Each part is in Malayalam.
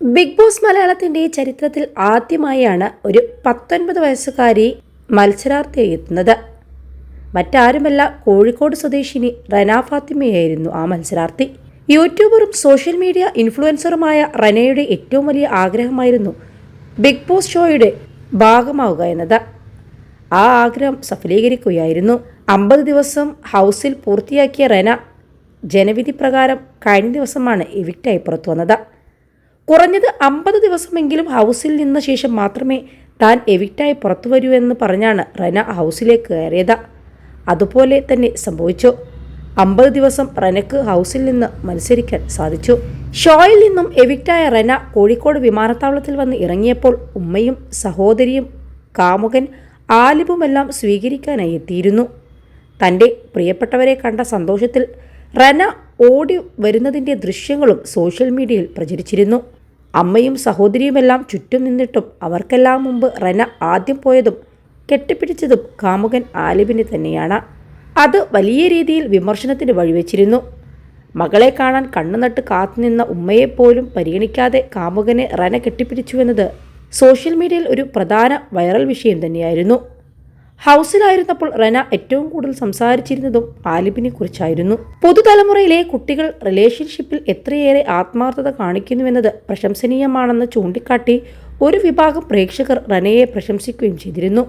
ബിഗ് ബോസ് മലയാളത്തിന്റെ ചരിത്രത്തിൽ ആദ്യമായാണ് ഒരു പത്തൊൻപത് വയസ്സുകാരി മത്സരാർത്ഥിയായി എത്തുന്നത്. മറ്റാരുമല്ല കോഴിക്കോട് സ്വദേശിനി റന ഫാത്തിമയായിരുന്നു ആ മത്സരാർത്ഥി. യൂട്യൂബറും സോഷ്യൽ മീഡിയ ഇൻഫ്ലുവൻസറുമായ റനയുടെ ഏറ്റവും വലിയ ആഗ്രഹമായിരുന്നു ബിഗ് ബോസ് ഷോയുടെ ഭാഗമാവുക എന്നത്. ആ ആഗ്രഹം സഫലീകരിക്കുകയായിരുന്നു. അമ്പത് ദിവസം ഹൗസിൽ പൂർത്തിയാക്കിയ റന ജനവിധി പ്രകാരം കഴിഞ്ഞ ദിവസമാണ് എവിക്റ്റായി പുറത്തു വന്നത് കുറഞ്ഞത് അമ്പത് ദിവസമെങ്കിലും ഹൗസിൽ നിന്ന ശേഷം മാത്രമേ താൻ എവിക്റ്റായി പുറത്തു വരൂ എന്ന് പറഞ്ഞാണ് റന ഹൗസിലേക്ക് കയറിയത്. അതുപോലെ തന്നെ സംഭവിച്ചു. അമ്പത് ദിവസം റനക്ക് ഹൗസിൽ നിന്ന് മത്സരിക്കാൻ സാധിച്ചു. ഷോയിൽ നിന്നും എവിക്റ്റായ റന കോഴിക്കോട് വിമാനത്താവളത്തിൽ വന്ന് ഇറങ്ങിയപ്പോൾ ഉമ്മയും സഹോദരിയും കാമുകൻ ആലിബുമെല്ലാം സ്വീകരിക്കാനായി എത്തിയിരുന്നു. തന്റെ പ്രിയപ്പെട്ടവരെ കണ്ട സന്തോഷത്തിൽ റന ഓടി വരുന്നതിന്റെ ദൃശ്യങ്ങളും സോഷ്യൽ മീഡിയയിൽ പ്രചരിച്ചിരുന്നു. അമ്മയും സഹോദരിയുമെല്ലാം ചുറ്റും നിന്നിട്ടും അവർക്കെല്ലാം മുമ്പ് റന ആദ്യം പോയതും കെട്ടിപ്പിടിച്ചതും കാമുകൻ ആലിബിനെ തന്നെയാണ്. അത് വലിയ രീതിയിൽ വിമർശനത്തിന് വഴിവെച്ചിരുന്നു. മകളെ കാണാൻ കണ്ണുനട്ട് കാത്തുനിന്ന ഉമ്മയെപ്പോലും പരിഗണിക്കാതെ കാമുകനെ റന കെട്ടിപ്പിടിച്ചുവെന്നത് സോഷ്യൽ മീഡിയയിൽ ഒരു പ്രധാന വൈറൽ വിഷയം തന്നെയായിരുന്നു. ഹൗസിലായിരുന്നപ്പോൾ റന ഏറ്റവും കൂടുതൽ സംസാരിച്ചിരുന്നതും ആലിബിനെ കുറിച്ചായിരുന്നു പുതുതലമുറയിലെ കുട്ടികൾ റിലേഷൻഷിപ്പിൽ എത്രയേറെ ആത്മാർത്ഥത കാണിക്കുന്നുവെന്നത് പ്രശംസനീയമാണെന്ന് ചൂണ്ടിക്കാട്ടി ഒരു വിഭാഗം പ്രേക്ഷകർ റനയെ പ്രശംസിക്കുകയും ചെയ്തിരുന്നു.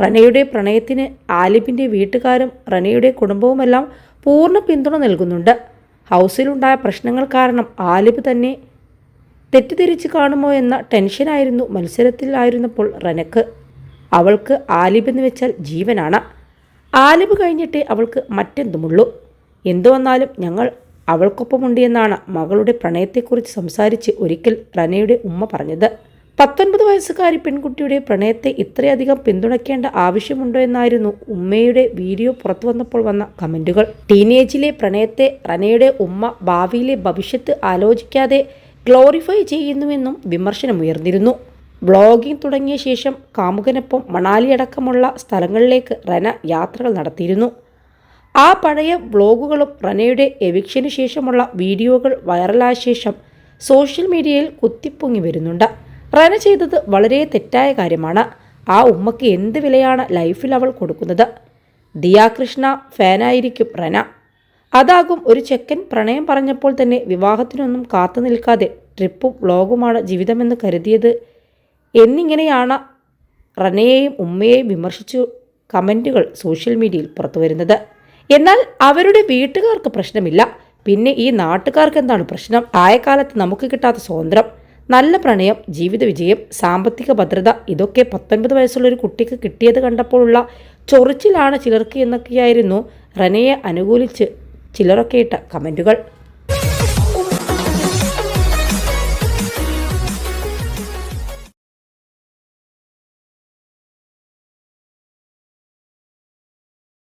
റനയുടെ പ്രണയത്തിന് ആലിബിന്റെ വീട്ടുകാരും റനയുടെ കുടുംബവുമെല്ലാം പൂർണ പിന്തുണ നൽകുന്നുണ്ട്. ഹൗസിലുണ്ടായ പ്രശ്നങ്ങൾ കാരണം ആലിബ് തന്നെ തെറ്റിദ്ധരിച്ച് കാണുമോ എന്ന ടെൻഷനായിരുന്നു മത്സരത്തിലായിരുന്നപ്പോൾ റനക്ക്. അവൾക്ക് ആലിബെന്ന് വെച്ചാൽ ജീവനാണ്. ആലിബ് കഴിഞ്ഞിട്ടേ അവൾക്ക് മറ്റെന്തുമുള്ളൂ? എന്തു വന്നാലും ഞങ്ങൾ അവൾക്കൊപ്പമുണ്ട് എന്നാണ് മകളുടെ പ്രണയത്തെക്കുറിച്ച് സംസാരിച്ച് ഒരിക്കൽ റനയുടെ ഉമ്മ പറഞ്ഞത്. പത്തൊൻപത് വയസ്സുകാരി പെൺകുട്ടിയുടെ പ്രണയത്തെ ഇത്രയധികം പിന്തുണയ്ക്കേണ്ട ആവശ്യമുണ്ടോ എന്നായിരുന്നു ഉമ്മയുടെ വീഡിയോ പുറത്തു വന്നപ്പോൾ വന്ന കമന്റുകൾ ടീനേജിലെ പ്രണയത്തെ റനയുടെ ഉമ്മ ഭാവിയിലെ ഭവിഷ്യത്ത് ആലോചിക്കാതെ ഗ്ലോറിഫൈ ചെയ്യുന്നുവെന്നും വിമർശനമുയർന്നിരുന്നു. വ്ളോഗിംഗ് തുടങ്ങിയ ശേഷം കാമുകനൊപ്പം മണാലി അടക്കമുള്ള സ്ഥലങ്ങളിലേക്ക് റന യാത്രകൾ നടത്തിയിരുന്നു. ആ പഴയ വ്ളോഗുകളും റനയുടെ എവിക്ഷന് ശേഷമുള്ള വീഡിയോകൾ വൈറലായ ശേഷം സോഷ്യൽ മീഡിയയിൽ കുത്തിപ്പൊങ്ങി വരുന്നുണ്ട്. റന ചെയ്തത് വളരെ തെറ്റായ കാര്യമാണ്. ആ ഉമ്മയ്ക്ക് എന്ത് വിലയാണ് ലൈഫിൽ അവൾ കൊടുക്കുന്നത്? ദിയാകൃഷ്ണ ഫാനായിരിക്കും റന. അതാകും ഒരു ചെക്കൻ പ്രണയം പറഞ്ഞപ്പോൾ തന്നെ വിവാഹത്തിനൊന്നും കാത്തു നിൽക്കാതെ ട്രിപ്പും വ്ളോഗുമാണ് ജീവിതമെന്ന് കരുതിയത് എന്നിങ്ങനെയാണ് റനയെയും ഉമ്മയെയും വിമർശിച്ചു കമന്റുകൾ സോഷ്യൽ മീഡിയയിൽ പുറത്തു വരുന്നത്. എന്നാൽ അവരുടെ വീട്ടുകാർക്ക് പ്രശ്നമില്ല. പിന്നെ ഈ നാട്ടുകാർക്ക് എന്താണ് പ്രശ്നം? ആയക്കാലത്ത് നമുക്ക് കിട്ടാത്ത സ്വാതന്ത്ര്യം നല്ല പ്രണയം ജീവിത വിജയം സാമ്പത്തിക ഭദ്രത ഇതൊക്കെ പത്തൊൻപത് വയസ്സുള്ള ഒരു കുട്ടിക്ക് കിട്ടിയത് കണ്ടപ്പോഴുള്ള ചൊറിച്ചിലാണ് ചിലർക്ക് എന്നൊക്കെയായിരുന്നു റനയെ അനുകൂലിച്ച് ചിലരൊക്കെ ഇട്ട കമന്റുകൾ.